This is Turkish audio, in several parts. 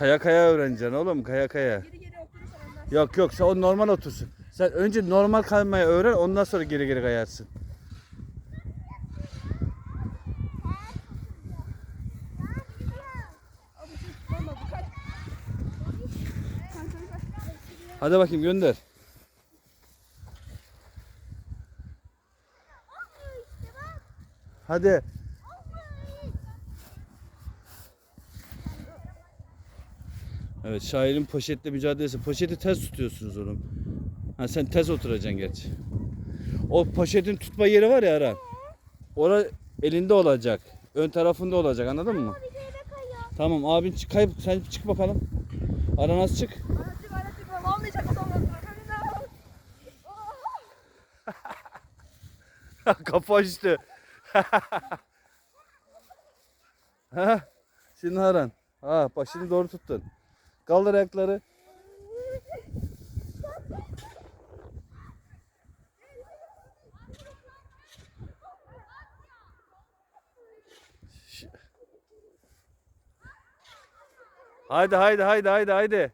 Kaya kaya öğreneceksin oğlum kaya kaya. Geri geri oturursan anlarsın. Yok yok sen o normal otursun. Sen önce normal kaymayı öğren ondan sonra geri geri kayarsın. Hadi bakayım gönder. Hadi. Evet şairin poşetle mücadelesi. Poşeti ters tutuyorsunuz oğlum. Ha sen ters oturacaksın gerçi. O poşetin tutma yeri var ya Aran. Ora elinde olacak. Ön tarafında olacak anladın mı? Tamam abin çık kayıp sen çık bakalım. Aran az çık. Kafa açtı. ha, şimdi Haran. Ha, başını doğru tuttun. Kaldır ayakları. Haydi haydi haydi haydi haydi.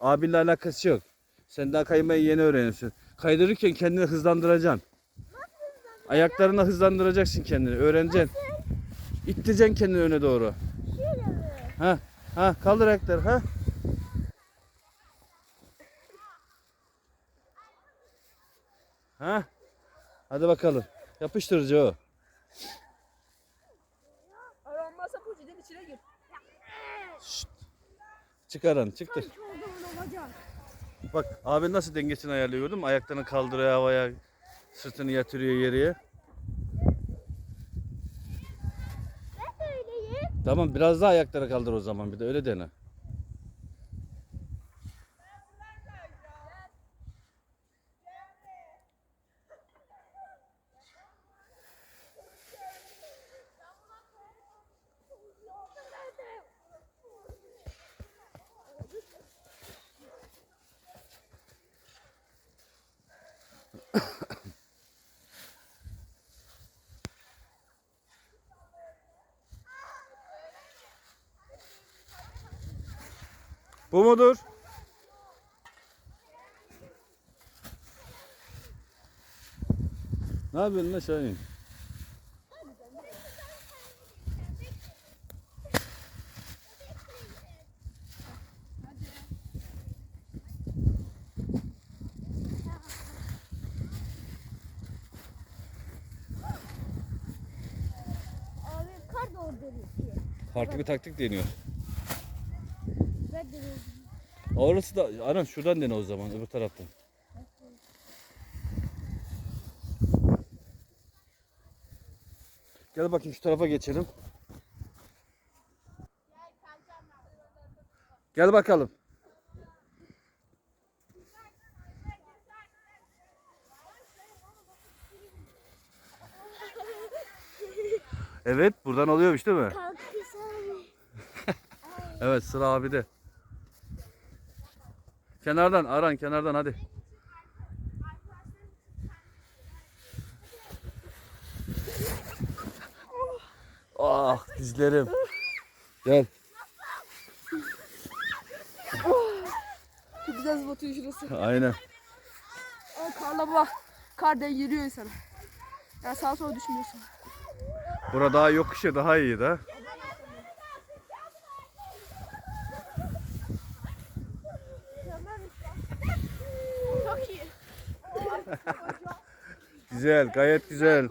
Abinle alakası yok. Sen daha kaymayı yeni öğreniyorsun. Kaydırırken kendini hızlandıracaksın. Ayaklarına hızlandıracaksın kendini. Öğreneceksin. İttireceksin kendini öne doğru. Ha, ha, kaldır ayakları. Ha. Ha. Hadi bakalım. Yapıştırıcı o. Ara olmazsa poşetin içine gir. Çıkaran, çıktır. Bak abi nasıl dengesini ayarlıyor gördün mü? Ayaklarını kaldırıyor havaya, sırtını yatırıyor yere. Tamam biraz daha ayakları kaldır o zaman bir de öyle dene. Bu mudur? Ne yapıyorsun lan Şahin? Abi kar da orada bitiyor. Farklı bir taktik deniyor. De Orası da Aran şuradan dene o zaman öbür taraftan. Gel bakayım şu tarafa geçelim. Gel bakalım. Evet buradan oluyormuş değil mi? abi. Evet sıra abide. Kenardan Aran kenardan hadi. Ah dizlerim. Gel. Çok güzel zıbatıyor şurası. Aynen. Aa, karla bak. Kar den yürüyor insana. Ya sağa sola düşmüyorsun. Burada daha yokuşu daha iyi de. Güzel gayet güzel.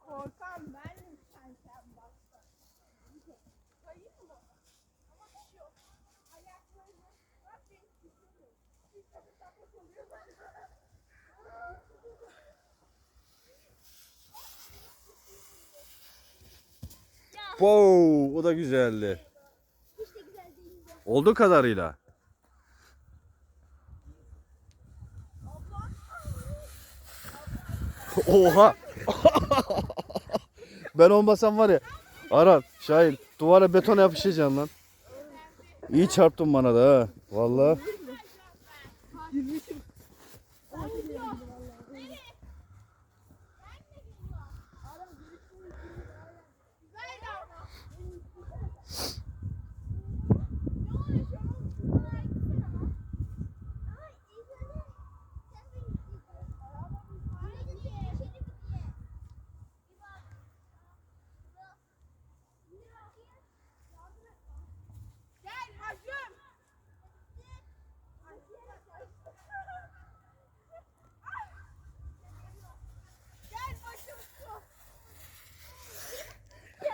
Korkan benim sen sen baksa. Kayayım mı? Ama bir şey yok. Ayaklarını bak benim tutuyorum. Bir tabi tapak oluyor. Wow, o da güzeldi. Hiç de güzel değil. Olduğu kadarıyla. Oha. Ben olmasam var ya. Aran Şahin duvara beton yapışacaksın lan. İyi çarptın bana da ha. Vallahi.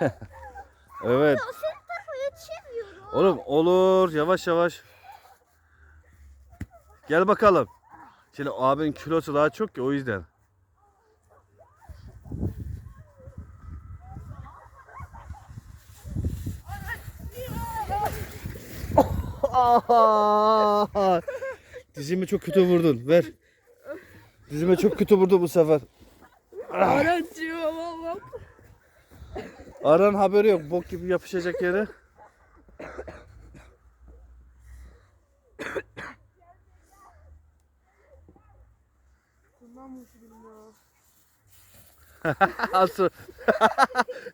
Evet. Senin tarafa yetişemiyorum. Oğlum olur yavaş yavaş. Gel bakalım. Şimdi abinin kilosu daha çok ya o yüzden. Dizimi çok kötü vurdun. Ver. Dizime çok kötü vurdu bu sefer. Aracığım oğlum. Aran haberi yok. Bok gibi yapışacak yere. Asıl.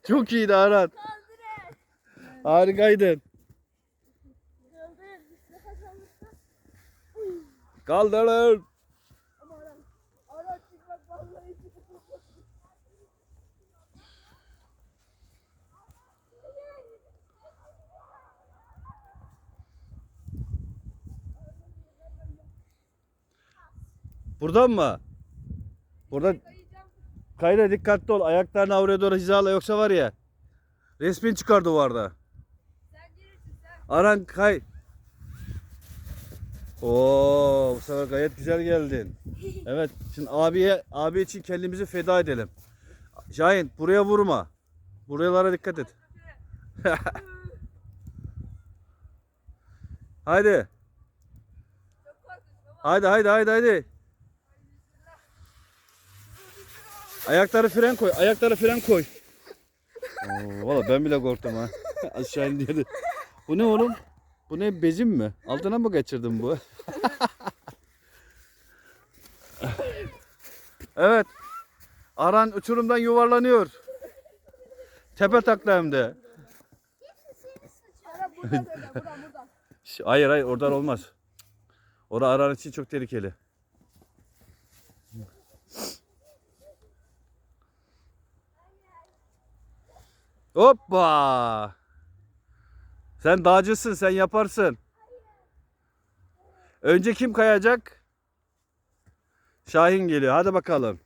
Çok iyiydi Aran. Harikaydın. Kaldırın. Buradan mı? Burada Kayra dikkatli ol. Ayaklarını oraya doğru hizala yoksa var ya. Resmin çıkar duvarda. Aran kay. Oo, bu sefer gayet güzel geldin. Evet, şimdi abiye abi için kendimizi feda edelim. Şahin buraya vurma. Buralara dikkat et. haydi. Haydi haydi haydi haydi. Ayakları fren koy. Ayakları fren koy. Oo, valla ben bile korktum ha. Aşağı indi. Bu ne oğlum? Bu ne bezim mi? Altına mı kaçırdın bu? evet. Aran uçurumdan yuvarlanıyor. Tepe takla hem de. Hayır hayır oradan olmaz. Orada Aran için çok tehlikeli. Hoppa! Sen dağcısın, sen yaparsın. Önce kim kayacak? Şahin geliyor. Hadi bakalım.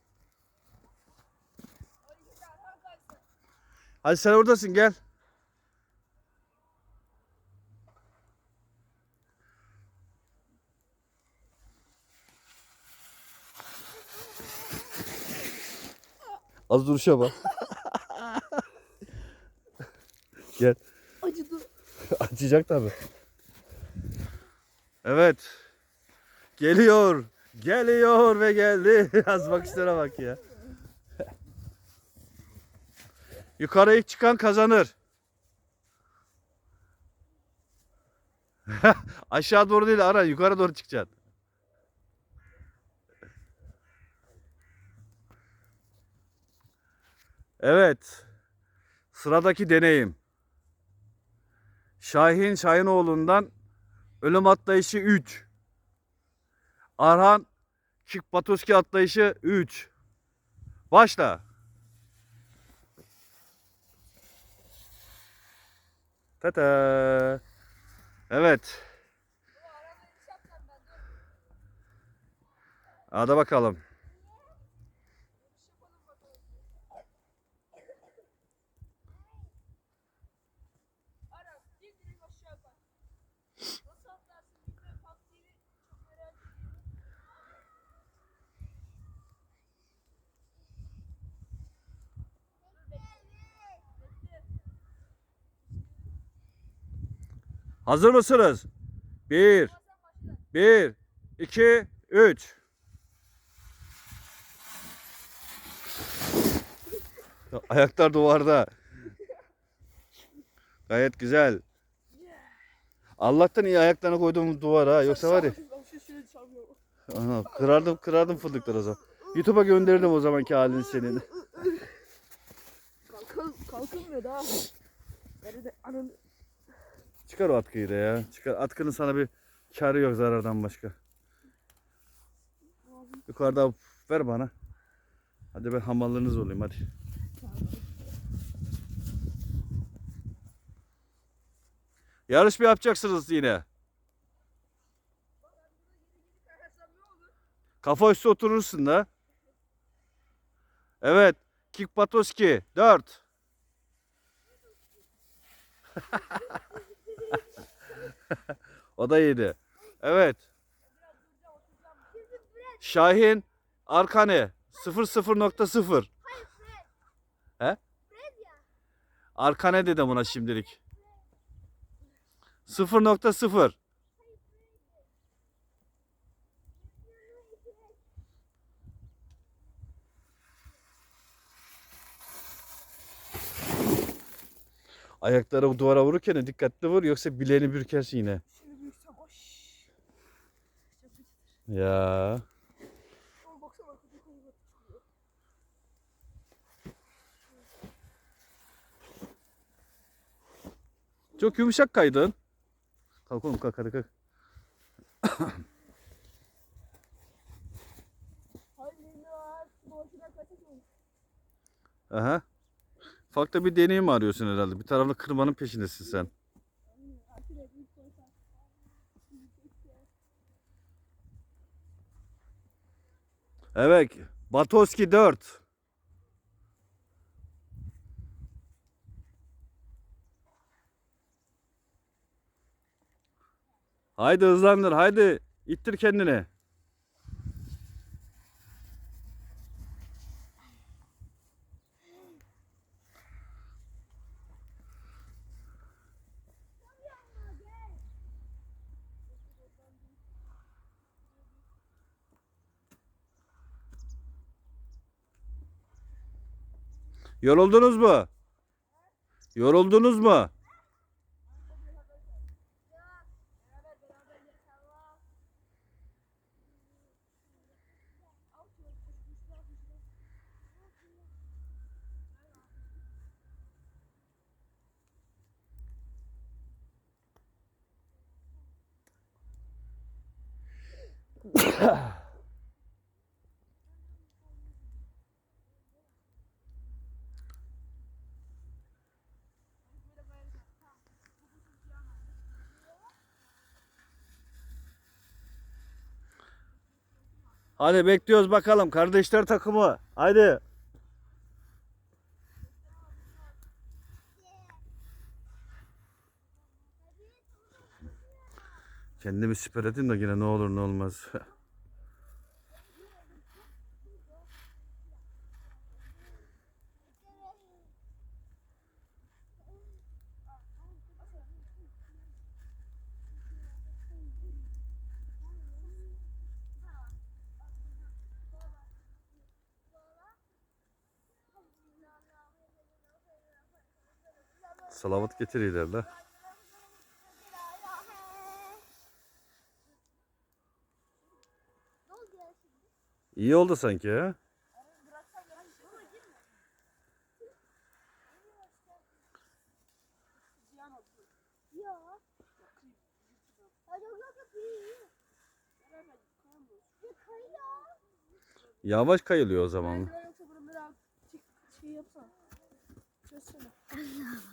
Hadi sen oradasın gel. Az duruşa bak. Gel. Acıdı. Açacak tabi. Evet. Geliyor. Geliyor ve geldi. Az bakışlara bak ya. Yukarı ilk çıkan kazanır. Aşağı doğru değil ara yukarı doğru çıkacaksın. Evet. Sıradaki deneyim. Şahin Şahinoğlu'ndan ölüm atlayışı 3. Arhan Kikbatuski atlayışı 3. Başla. Tata. Evet. Hadi bakalım. Ara bir direkt aşağı bak. Nasıl atlarsın bilmiyorum. Taktiğini çok merak ediyorum. Hazır mısınız? 1 1 2 3 Ayaklar duvarda. Gayet güzel. Allah'tan iyi ayaklarını koyduğum duvara. Yoksa var ya. Ana, kırardım kırardım fındıkları o zaman. YouTube'a gönderdim o zamanki halini senin. Kalkın, kalkınmıyor daha. Nerede? Ananı. Çıkar o atkıyı da ya. Çıkar. Atkının sana bir karı yok zarardan başka. Yukarıda ver bana. Hadi ben hamallarınız olayım hadi. Yarış mı yapacaksınız yine? Kafa üstü oturursun da. Evet. Kick Patoski 4. o da yedi. Evet. Şahin Arkane 00.0. He? Arkane dedim buna şimdilik. 0.0. Ayakları duvara vururken de dikkatli vur yoksa bileğini bürkersin yine. Ya. Çok yumuşak kaydın. Kalk oğlum kalk hadi kalk. Aha. Ufakta bir deneyim arıyorsun herhalde. Bir taraflı kırmanın peşindesin sen. Evet. Batoski 4. Haydi hızlandır haydi. İttir kendini. Yoruldunuz mu? Yoruldunuz mu? Hadi bekliyoruz bakalım kardeşler takımı. Haydi. Kendimi siper edeyim de yine ne olur ne olmaz. Salavat getiriyorlar la. İyi oldu sanki ha. Yavaş kayılıyor o zaman. Yoksa bunu biraz şey yapsan. Çözsene.